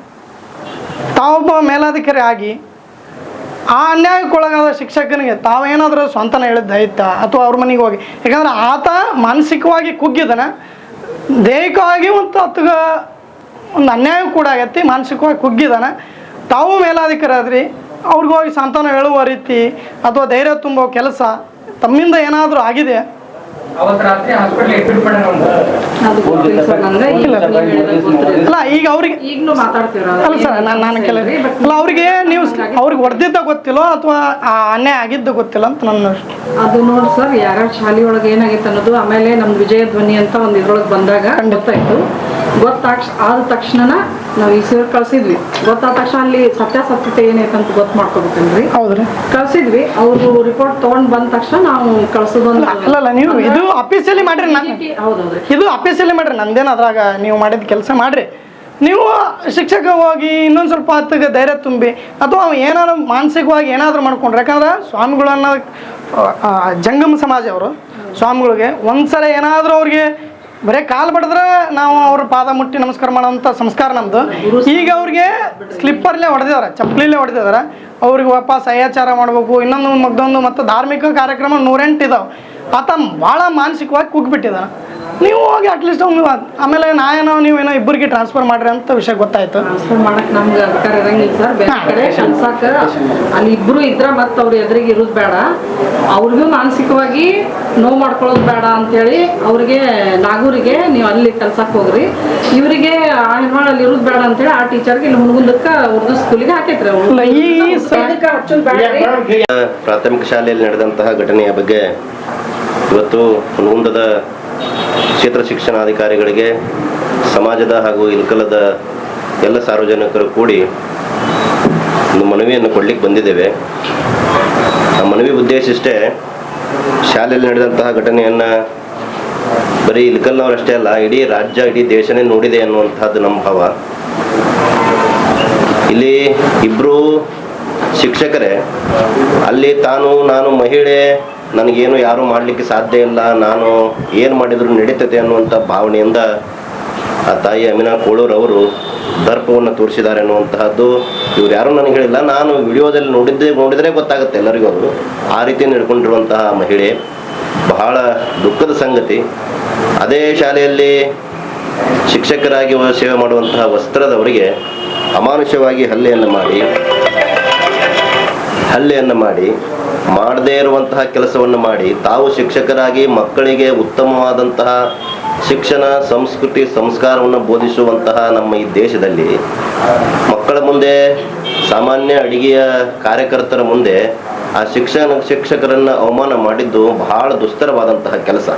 ತಾವೊಬ್ಬ ಮೇಲಾಧಿಕಾರಿ ಆಗಿ ಆ ಅನ್ಯಾಯಕ್ಕೊಳಗಾದ ಶಿಕ್ಷಕನಿಗೆ ತಾವೇನಾದರೂ ಸ್ವಂತನ ಹೇಳಿದ್ದ ಐತ ಅಥವಾ ಅವ್ರ ಮನೆಗೆ ಹೋಗಿ. ಯಾಕಂದ್ರೆ ಆತ ಮಾನಸಿಕವಾಗಿ ಕುಗ್ಗಿದನ, ದೈಹಿಕವಾಗಿ ಮತ್ತು ಅತ್ಗ ಒಂದು ಅನ್ಯಾಯ ಕೂಡ ಆಗೈತಿ, ಮಾನಸಿಕವಾಗಿ ಕುಗ್ಗಿದಾನ. ತಾವು ಮೇಲಾಧಿಕಾರಿ ಅವ್ರಿಗೋಗಿ ಸಂತಾನ ಹೇಳುವ ರೀತಿ ಅಥವಾ ಧೈರ್ಯ ತುಂಬೋ ಕೆಲಸ ತಮ್ಮಿಂದ ಏನಾದರೂ ಆಗಿದೆ ಅವತ್ತು ರಾತ್ರಿ ಹಾಸ್ಪಿಟಲ್ ಈಗ ಅಲ್ಲ ಈಗ ಅವ್ರಿಗೆ ಈಗ್ಲೂ ಮಾತಾಡ್ತೀರ? ಅಲ್ಲ ಸರ್ ನಾನು ನಾನು ಕೆಲ ಅಲ್ಲ ಅವ್ರಿಗೆ ನೀವು ಅವ್ರಿಗೆ ಹೊಡೆದಿದ್ದ ಗೊತ್ತಿಲ್ಲೋ ಅಥವಾ ಆ ಅನ್ಯಾಯ ಆಗಿದ್ದು ಗೊತ್ತಿಲ್ಲ ಅಂತ ನನ್ನ ಅದು ನೋಡಿ ಸರ್ ಯಾರ್ಯಾರ ಶಾಲೆ ಒಳಗೆ ಏನಾಗಿತ್ತು ಅನ್ನೋದು ಆಮೇಲೆ ನಮ್ದು ವಿಜಯ ಧ್ವನಿ ಅಂತ ಒಂದು ಇದ್ರೊಳಗೆ ಬಂದಾಗ ಗೊತ್ತಾಯ್ತು. ಗೊತ್ತಾಕ್ಷ ಆದ ತಕ್ಷಣ ನಾವು ಈ ಸರ್ ಕಳ್ಸಿದ್ವಿ. ಗೊತ್ತಾದ ತಕ್ಷಣ ಅಲ್ಲಿ ಸತ್ಯಾಸತ್ಯತೆ ಏನೈತೆ ಅಂತ ಗೊತ್ತು ಮಾಡ್ಕೋಬೇಕಲ್ರಿ? ಹೌದ್ರಿ. ಕಳ್ಸಿದ್ವಿ. ಅವರು ರಿಪೋರ್ಟ್ ತಗೊಂಡ್ ಬಂದ ತಕ್ಷಣ ನಾವು ಕಳ್ಸೋದೊಂದು ಅಲ್ಲ ಅಲ್ಲ ನೀವು ಇದು ಆಫೀಸಲ್ಲಿ ಮಾಡ್ರಿ ನಾನು ಹೌದೌದ್ರಿ. ಇದು ಆಫೀಸಲ್ಲಿ ಮಾಡ್ರಿ. ನಂದೇನು ಅದ್ರಾಗ ನೀವು ಮಾಡಿದ ಕೆಲಸ ಮಾಡ್ರಿ. ನೀವು ಶಿಕ್ಷಕ ಹೋಗಿ ಇನ್ನೊಂದು ಸ್ವಲ್ಪ ಹತ್ತಿಗೆ ಧೈರ್ಯ ತುಂಬಿ ಅಥವಾ ಏನಾದ್ರು ಮಾನಸಿಕವಾಗಿ ಏನಾದರೂ ಮಾಡ್ಕೊಂಡ್ರೆ. ಯಾಕಂದ್ರೆ ಸ್ವಾಮಿಗಳನ್ನ ಜಂಗಮ ಸಮಾಜ ಅವರು ಸ್ವಾಮಿಗಳಿಗೆ ಒಂದ್ಸಲ ಏನಾದರೂ ಅವ್ರಿಗೆ ಬರೀ ಕಾಲು ಬಡಿದ್ರೆ ನಾವು ಅವ್ರ ಪಾದ ಮುಟ್ಟಿ ನಮಸ್ಕಾರ ಮಾಡೋಂಥ ಸಂಸ್ಕಾರ ನಮ್ಮದು ಈಗ ಅವ್ರಿಗೆ ಸ್ಲಿಪ್ಪರ್ಲೇ ಹೊಡೆದಿದ್ದಾರೆ, ಚಪ್ಪಲಿಲೇ ಹೊಡೆದಿದ್ದಾರೆ. ಅವ್ರಿಗೆ ವಾಪಸ್ ಅಯ್ಯಾಚಾರ ಮಾಡಬೇಕು, ಇನ್ನೊಂದು ಮಗ್ದೊಂದು ಮತ್ತು ಧಾರ್ಮಿಕ ಕಾರ್ಯಕ್ರಮ ನೂರೆಂಟು ಇದಾವೆ. ಆತ ಭಾಳ ಮಾನಸಿಕವಾಗಿ ಕುಗ್ಬಿಟ್ಟಿದ್ದಾನೆ ನೀವು ಹೋಗಿ ಅಟ್ಲೀಸ್ಟ್ ಅವ್ನು ಆಮೇಲೆ ನಾಯೇನೋ ನೀವೇನೋ ಇಬ್ಬರಿಗೆ ಟ್ರಾನ್ಸ್ಫರ್ ಮಾಡ್ರಿ ಅಂತ ವಿಷಯ ಗೊತ್ತಾಯ್ತು. ಟ್ರಾನ್ಸ್ಫರ್ ಮಾಡಕ್ ನಮ್ಗೆ ಅಧಿಕಾರ ಇರಂಗಿಲ್ಲ ಸರ್. ಬೇರೆ ಕಡೆ ಕಳ್ಸಾಕ ಅಲ್ಲಿ ಇಬ್ರು ಇದ್ರ ಮತ್ತೆ ಅವ್ರ ಎದುರಿಗೆ ಇರೋದು ಬೇಡ. ಅವ್ರಿಗೂ ಮಾನಸಿಕವಾಗಿ ನೋವು ಮಾಡ್ಕೊಳ್ಳೋದು ಬೇಡ ಅಂತೇಳಿ ಅವ್ರಿಗೆ ನಾಗೂರಿಗೆ ನೀವು ಅಲ್ಲಿ ಕಲ್ಸಕ್ ಹೋಗ್ರಿ. ಇವರಿಗೆ ಅಲ್ಲಿ ಇರೋದು ಬೇಡ ಅಂತೇಳಿ ಆ ಟೀಚರ್ಗೆ ಇಲ್ಲಿ ಹುಣಗುಂದಕ್ಕ ಉರ್ದು ಸ್ಕೂಲಿಗೆ ಹಾಕೈತ್ರಿ ಇಲ್ಲ ಈ ಸ- ಇದಕ್ಕೆ ಬೇಡ್ರಿ. ಪ್ರಾಥಮಿಕ ಶಾಲೆಯಲ್ಲಿ ನಡೆದಂತಹ ಘಟನೆಯ ಬಗ್ಗೆ ಇವತ್ತು ಹುನಗುಂದದ ಕ್ಷೇತ್ರ ಶಿಕ್ಷಣಾಧಿಕಾರಿಗಳಿಗೆ, ಸಮಾಜದ ಹಾಗೂ ಇಲ್ಕಲದ ಎಲ್ಲ ಸಾರ್ವಜನಿಕರು ಕೂಡಿ ಒಂದು ಮನವಿಯನ್ನು ಕೊಡ್ಲಿಕ್ಕೆ ಬಂದಿದ್ದೇವೆ. ಆ ಮನವಿ ಉದ್ದೇಶ ಇಷ್ಟೇ, ಶಾಲೆಯಲ್ಲಿ ನಡೆದಂತಹ ಘಟನೆಯನ್ನು ಬರೀ ಇಲ್ಕಲ್ನವರಷ್ಟೇ ಅಲ್ಲ, ಇಡೀ ರಾಜ್ಯ, ಇಡೀ ದೇಶನೇ ನೋಡಿದೆ ಅನ್ನುವಂಥದ್ದು ನಮ್ಮ ಭಾವ. ಇಲ್ಲಿ ಇಬ್ರು ಶಿಕ್ಷಕರೇ, ಅಲ್ಲಿ ತಾನು, ನಾನು ಮಹಿಳೆ ನನಗೇನು ಯಾರು ಮಾಡಲಿಕ್ಕೆ ಸಾಧ್ಯ ಇಲ್ಲ, ನಾನು ಏನು ಮಾಡಿದ್ರು ನಡೀತದೆ ಅನ್ನುವಂಥ ಭಾವನೆಯಿಂದ ಆ ತಾಯಿ ಅಮಿನಾ ಕೋಳೂರ್ ಅವರು ದರ್ಪವನ್ನು ತೋರಿಸಿದ್ದಾರೆ ಅನ್ನುವಂತಹದ್ದು ಇವ್ರು ಯಾರು ನನಗೆ ಹೇಳಿಲ್ಲ. ನಾನು ವಿಡಿಯೋದಲ್ಲಿ ನೋಡಿದ್ದೆ, ನೋಡಿದರೆ ಗೊತ್ತಾಗುತ್ತೆ ಎಲ್ಲರಿಗೂ ಅವರು. ಆ ರೀತಿ ನಡ್ಕೊಂಡಿರುವಂತಹ ಮಹಿಳೆ. ಬಹಳ ದುಃಖದ ಸಂಗತಿ. ಅದೇ ಶಾಲೆಯಲ್ಲಿ ಶಿಕ್ಷಕರಾಗಿ ಸೇವೆ ಮಾಡುವಂತಹ ವಸ್ತ್ರದವರಿಗೆ ಅಮಾನುಷವಾಗಿ ಹಲ್ಲೆಯನ್ನು ಮಾಡಿ ಹಲ್ಲೆಯನ್ನು ಮಾಡಿ ಮಾಡದೇ ಇರುವಂತಹ ಕೆಲಸವನ್ನು ಮಾಡಿ ತಾವು ಶಿಕ್ಷಕರಾಗಿ ಮಕ್ಕಳಿಗೆ ಉತ್ತಮವಾದಂತಹ ಶಿಕ್ಷಣ, ಸಂಸ್ಕೃತಿ, ಸಂಸ್ಕಾರವನ್ನು ಬೋಧಿಸುವಂತಹ ನಮ್ಮ ಈ ದೇಶದಲ್ಲಿ ಮಕ್ಕಳ ಮುಂದೆ, ಸಾಮಾನ್ಯ ಅಡಿಗೆಯ ಕಾರ್ಯಕರ್ತರ ಮುಂದೆ ಆ ಶಿಕ್ಷಣ, ಶಿಕ್ಷಕರನ್ನು ಅವಮಾನ ಮಾಡಿದ್ದು ಬಹಳ ದುಸ್ತರವಾದಂತಹ ಕೆಲಸ.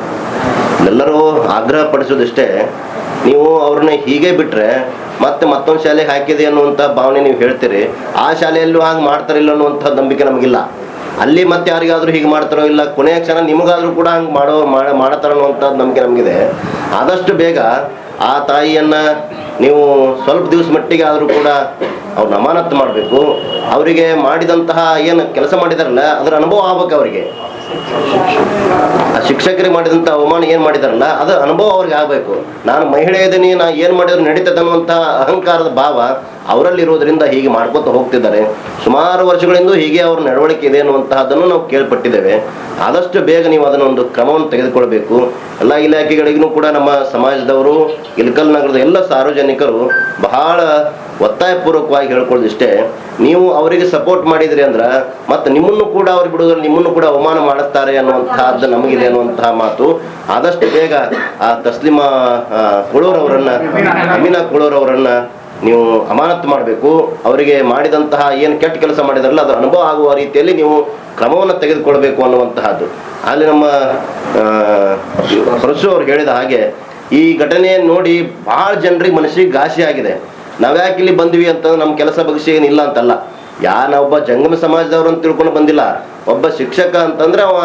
ಎಲ್ಲರೂ ಆಗ್ರಹ ಪಡಿಸೋದಿಷ್ಟೇ ನೀವು ಅವ್ರನ್ನ ಹೀಗೆ ಬಿಟ್ರೆ ಮತ್ತೆ ಮತ್ತೊಂದು ಶಾಲೆಗೆ ಹಾಕಿದೆ ಅನ್ನುವಂಥ ಭಾವನೆ ನೀವು ಹೇಳ್ತೀರಿ, ಆ ಶಾಲೆಯಲ್ಲೂ ಹಾಗೆ ಮಾಡ್ತಾರಿಲ್ಲ ಅನ್ನುವಂಥ ನಂಬಿಕೆ ನಮಗಿಲ್ಲ. ಅಲ್ಲಿ ಮತ್ತೆ ಯಾರಿಗಾದ್ರೂ ಹೀಗೆ ಮಾಡ್ತಾರೋ ಇಲ್ಲ, ಕೊನೆಯ ಕ್ಷಣ ನಿಮಗಾದ್ರೂ ಕೂಡ ಹಂಗೆ ಮಾಡೋ, ಮಾಡ- ಮಾಡತಾರ ಅನ್ನುವಂಥದ್ದು ನಂಬಿಕೆ ನಮಗಿದೆ. ಆದಷ್ಟು ಬೇಗ ಆ ತಾಯಿಯನ್ನ ನೀವು ಸ್ವಲ್ಪ ದಿವಸ ಮಟ್ಟಿಗೆ ಆದರೂ ಕೂಡ ಅವ್ರನ್ನ ಅಮಾನತ್ತು ಮಾಡಬೇಕು. ಅವರಿಗೆ ಮಾಡಿದಂತಹ ಏನು ಕೆಲಸ ಮಾಡಿದಾರಲ್ಲ, ಅದರ ಅನುಭವ ಆಗ್ಬೇಕು ಅವರಿಗೆ. ಆ ಶಿಕ್ಷಕರಿಗೆ ಮಾಡಿದಂಥ ಅವಮಾನ ಏನು ಮಾಡಿದಾರಲ್ಲ ಅದು ಅನುಭವ ಅವ್ರಿಗೆ ಆಗಬೇಕು. ನಾನು ಮಹಿಳೆ ಇದ್ದೀನಿ ನಾ ಏನು ಮಾಡಿದ್ರು ನಡೀತದೆ ಅನ್ನುವಂಥ ಅಹಂಕಾರದ ಭಾವ ಅವರಲ್ಲಿ ಇರೋದ್ರಿಂದ ಹೀಗೆ ಮಾಡ್ಕೊತ ಹೋಗ್ತಿದ್ದಾರೆ. ಸುಮಾರು ವರ್ಷಗಳಿಂದ ಹೀಗೆ ಅವ್ರ ನಡವಳಿಕೆ ಇದೆ ಅನ್ನುವಂತಹದನ್ನು ನಾವು ಕೇಳ್ಪಟ್ಟಿದ್ದೇವೆ. ಆದಷ್ಟು ಬೇಗ ನೀವು ಅದನ್ನೊಂದು ಕ್ರಮವನ್ನು ತೆಗೆದುಕೊಳ್ಬೇಕು. ಎಲ್ಲ ಇಲಾಖೆಗಳಿಗೂ ಕೂಡ ನಮ್ಮ ಸಮಾಜದವರು, ಇಲ್ಕಲ್ ನಗರದ ಎಲ್ಲ ಸಾರ್ವಜನಿಕರು ಬಹಳ ಒತ್ತಾಯಪೂರ್ವಕವಾಗಿ ಹೇಳ್ಕೊಳ್ಳೋದಿಷ್ಟೇ. ನೀವು ಅವರಿಗೆ ಸಪೋರ್ಟ್ ಮಾಡಿದ್ರಿ ಅಂದ್ರ ಮತ್ತೆ ನಿಮ್ಮನ್ನು ಕೂಡ ಅವ್ರು ಬಿಡೋದ್ರಲ್ಲಿ ನಿಮ್ಮನ್ನು ಕೂಡ ಅವಮಾನ ಮಾಡುತ್ತಾರೆ ಅನ್ನುವಂತಹದ್ದು ನಮಗಿದೆ ಅನ್ನುವಂತಹ ಮಾತು. ಆದಷ್ಟು ಬೇಗ ಆ ತಸ್ಲಿಮಾ ಕುಳೂರವರನ್ನ ಅಮೀನಾ ಕುಳೂರವರನ್ನ ನೀವು ಅಮಾನತು ಮಾಡಬೇಕು, ಅವರಿಗೆ ಮಾಡಿದಂತಹ ಏನು ಕೆಟ್ಟ ಕೆಲಸ ಮಾಡಿದಾರಲ್ಲ, ಅದರ ಅನುಭವ ಆಗುವ ರೀತಿಯಲ್ಲಿ ನೀವು ಕ್ರಮವನ್ನು ತೆಗೆದುಕೊಳ್ಬೇಕು ಅನ್ನುವಂತಹದ್ದು. ಅಲ್ಲಿ ನಮ್ಮ ಪರಶು ಅವರು ಹೇಳಿದ ಹಾಗೆ, ಈ ಘಟನೆಯನ್ನು ನೋಡಿ ಬಹಳ ಜನರಿಗೆ ಮನಸ್ಸಿಗೆ ಘಾಸಿ ಆಗಿದೆ ನಾವ್ಯಾಕೆ ಇಲ್ಲಿ ಬಂದ್ವಿ ಅಂತಂದ್ರೆ ನಮ್ಮ ಕೆಲಸ ಬಗ್ಸಿ ಏನಿಲ್ಲ ಅಂತಲ್ಲ. ಯಾ ಒಬ್ಬ ಜಂಗಮ ಸಮಾಜದವರು ಅಂತ ತಿಳ್ಕೊಂಡು ಬಂದಿಲ್ಲ. ಒಬ್ಬ ಶಿಕ್ಷಕ ಅಂತಂದ್ರೆ ಅವ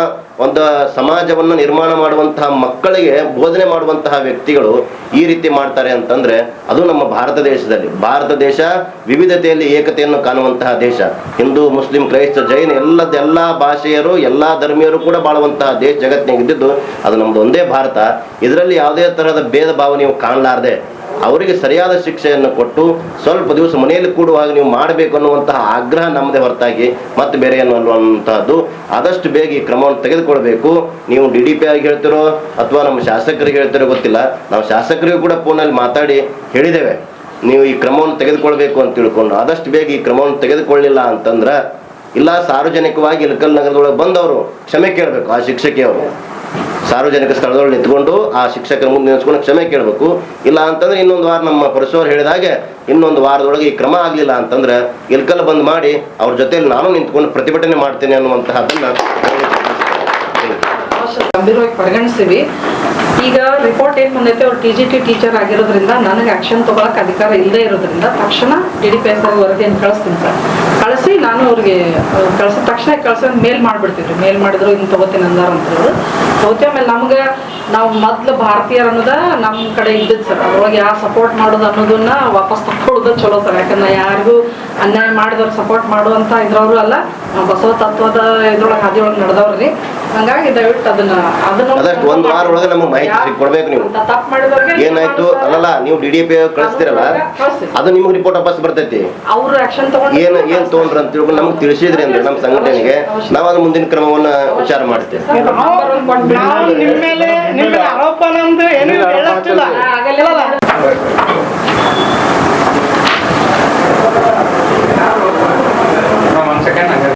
ಒಂದು ಸಮಾಜವನ್ನು ನಿರ್ಮಾಣ ಮಾಡುವಂತಹ ಮಕ್ಕಳಿಗೆ ಬೋಧನೆ ಮಾಡುವಂತಹ ವ್ಯಕ್ತಿಗಳು ಈ ರೀತಿ ಮಾಡ್ತಾರೆ ಅಂತಂದ್ರೆ ಅದು ನಮ್ಮ ಭಾರತ ದೇಶದಲ್ಲಿ. ಭಾರತ ದೇಶ ವಿವಿಧತೆಯಲ್ಲಿ ಏಕತೆಯನ್ನು ಕಾಣುವಂತಹ ದೇಶ. ಹಿಂದೂ, ಮುಸ್ಲಿಂ, ಕ್ರೈಸ್ತ, ಜೈನ್ ಎಲ್ಲದ ಎಲ್ಲಾ ಭಾಷೆಯರು, ಎಲ್ಲಾ ಧರ್ಮೀಯರು ಕೂಡ ಬಾಳುವಂತಹ ದೇಶ ಜಗತ್ತಿನಾಗ ಇದ್ದಿದ್ದು ಅದು ನಮ್ದು ಒಂದೇ ಭಾರತ. ಇದರಲ್ಲಿ ಯಾವುದೇ ತರಹದ ಭೇದ ಭಾವ ನೀವು ಕಾಣಲಾರ್ದೆ ಅವರಿಗೆ ಸರಿಯಾದ ಶಿಕ್ಷೆಯನ್ನು ಕೊಟ್ಟು ಸ್ವಲ್ಪ ದಿವಸ ಮನೆಯಲ್ಲಿ ಕೂಡುವಾಗ ನೀವು ಮಾಡಬೇಕು ಅನ್ನುವಂತಹ ಆಗ್ರಹ ನಮ್ಮದೇ ಹೊರತಾಗಿ ಮತ್ತೆ ಬೇರೆ ಏನು ಅನ್ನುವಂತಹದ್ದು. ಆದಷ್ಟು ಬೇಗ ಈ ಕ್ರಮವನ್ನು ತೆಗೆದುಕೊಳ್ಬೇಕು. ನೀವು ಡಿ ಡಿ ಪಿ ಆಗಿ ಹೇಳ್ತಿರೋ ಅಥವಾ ನಮ್ಮ ಶಾಸಕರಿಗೆ ಹೇಳ್ತಿರೋ ಗೊತ್ತಿಲ್ಲ. ನಾವು ಶಾಸಕರಿಗೂ ಕೂಡ ಫೋನಲ್ಲಿ ಮಾತಾಡಿ ಹೇಳಿದ್ದೇವೆ. ನೀವು ಈ ಕ್ರಮವನ್ನು ತೆಗೆದುಕೊಳ್ಬೇಕು ಅಂತ ತಿಳ್ಕೊಂಡು ಆದಷ್ಟು ಬೇಗ ಈ ಕ್ರಮವನ್ನು ತೆಗೆದುಕೊಳ್ಳಿಲ್ಲ ಅಂತಂದ್ರೆ ಇಲ್ಲ, ಸಾರ್ವಜನಿಕವಾಗಿ ಇಳಕಲ್ ನಗರದೊಳಗೆ ಬಂದವರು ಕ್ಷಮೆ ಕೇಳಬೇಕು, ಆ ಶಿಕ್ಷಕಿಯವರು. ಸಾರ್ವಜನಿಕ ಸ್ಥಳದಲ್ಲಿ ನಿಂತ್ಕೊಂಡು ಆ ಶಿಕ್ಷಕರ ಮುಂದೆ ನಿಂತ್ಕೊಂಡು ಕ್ಷಮೆ ಕೇಳಬೇಕು. ಇಲ್ಲ ಅಂತಂದ್ರೆ ಇನ್ನೊಂದು ವಾರ ನಮ್ಮ ಪರಶುವರು ಹೇಳಿದಾಗೆ ಇನ್ನೊಂದು ವಾರದೊಳಗೆ ಈ ಕ್ರಮ ಆಗಲಿಲ್ಲ ಅಂತಂದ್ರೆ ಇಲ್ಕಲ್ ಬಂದ್ ಮಾಡಿ ಅವ್ರ ಜೊತೆಯಲ್ಲಿ ನಾನು ನಿಂತ್ಕೊಂಡು ಪ್ರತಿಭಟನೆ ಮಾಡ್ತೇನೆ ಅನ್ನುವಂತಹದ್ದನ್ನ ಗಂಭೀರವಾಗಿ ಪರಿಗಣಿಸ್ತೀವಿ ಈಗ ರಿಪೋರ್ಟ್ ಏನ್ ಬಂದೈತೆ, ಅವ್ರು ಟಿ ಜಿ ಟಿ ಟೀಚರ್ ಆಗಿರೋದ್ರಿಂದ ನನಗೆ ಆಕ್ಷನ್ ತಗೊಳಕ್ ಅಧಿಕಾರ ಇಲ್ಲದೆ ಇರೋದ್ರಿಂದ ತಕ್ಷಣ ಡಿ ಡಿ ಪಿ ಎಸ್ ವರದಿಯನ್ನು ಕಳಿಸ್ತೀನಿ ಸರ್. ಕಳಿಸಿ ನಾನು ಅವ್ರಿಗೆ ಕಳ್ಸಿದ ತಕ್ಷಣ ಕಳ್ಸಿ ಮೇಲ್ ಮಾಡಿಬಿಡ್ತೀವಿ ಮೇಲ್ ಮಾಡಿದ್ರು ಹಿಂಗೆ ತಗೋತೀನಿ ಅಂದಾರ ಅಂತ ಹೇಳಿ. ಆಮೇಲೆ ನಮ್ಗೆ, ನಾವು ಮೊದ್ಲು ಭಾರತೀಯರು ಅನ್ನೋದ ನಮ್ಮ ಕಡೆ ಇದ್ದಿದ್ದು ಸರ್. ಅದ್ರೊಳಗೆ ಯಾರು ಸಪೋರ್ಟ್ ಮಾಡೋದು ಅನ್ನೋದನ್ನ ವಾಪಸ್ ತಕ್ಕೊಳ್ಳೋದು ಚಲೋ ಸರ್. ಯಾಕಂದ್ರೆ ಯಾರಿಗೂ ಅನ್ಯಾಯ ಮಾಡಿದವ್ರು ಸಪೋರ್ಟ್ ಮಾಡುವಂತ ಇದ್ರವ್ರು ಅಲ್ಲ. ಬಸವ ತತ್ವದ ಇದ್ರೊಳಗೆ ಹಾದಿಯೊಳಗೆ ನಡೆದವ್ರಿ ಹಂಗಾಗಿ ದಯವಿಟ್ಟು ಅದನ್ನ ಒಂದ್ ವಾರ ಒಳಗೆ ನಮಗೆ ಮಾಹಿತಿ ಕೊಡ್ಬೇಕು ನೀವು. ತಪ್ಪು ಮಾಡಿದವ್ರಿಗೆ ಏನಾಯ್ತು ಅಲ್ಲಲ್ಲ ನೀವು ಡಿ ಡಿ ಪಿ ಕಳಿಸ್ತಿರಲ್ಲ? ಅದು ನಿಮ್ಗೆ ರಿಪೋರ್ಟ್ ವಾಪಸ್ ಬರ್ತೈತಿ. ಅವರು ಆಕ್ಷನ್ ತಗೊಂಡು ಏನ್ ಏನ್ ತಗೊಂಡ್ರ ಅಂತ ತಿಳ್ಕೊಂಡು ನಮ್ಗೆ ತಿಳಿಸಿದ್ರಿ ಅಂದ್ರೆ ನಮ್ಮ ಸಂಘಟನೆಗೆ ನಾವು ಅದು ಮುಂದಿನ ಕ್ರಮವನ್ನ ವಿಚಾರ ಮಾಡ್ತೇವೆ. ನಿಮ್ಮ ಮೇಲೆ ನಿಮ್ಮ ಆರೋಪ ನಮ್ದು ಏನು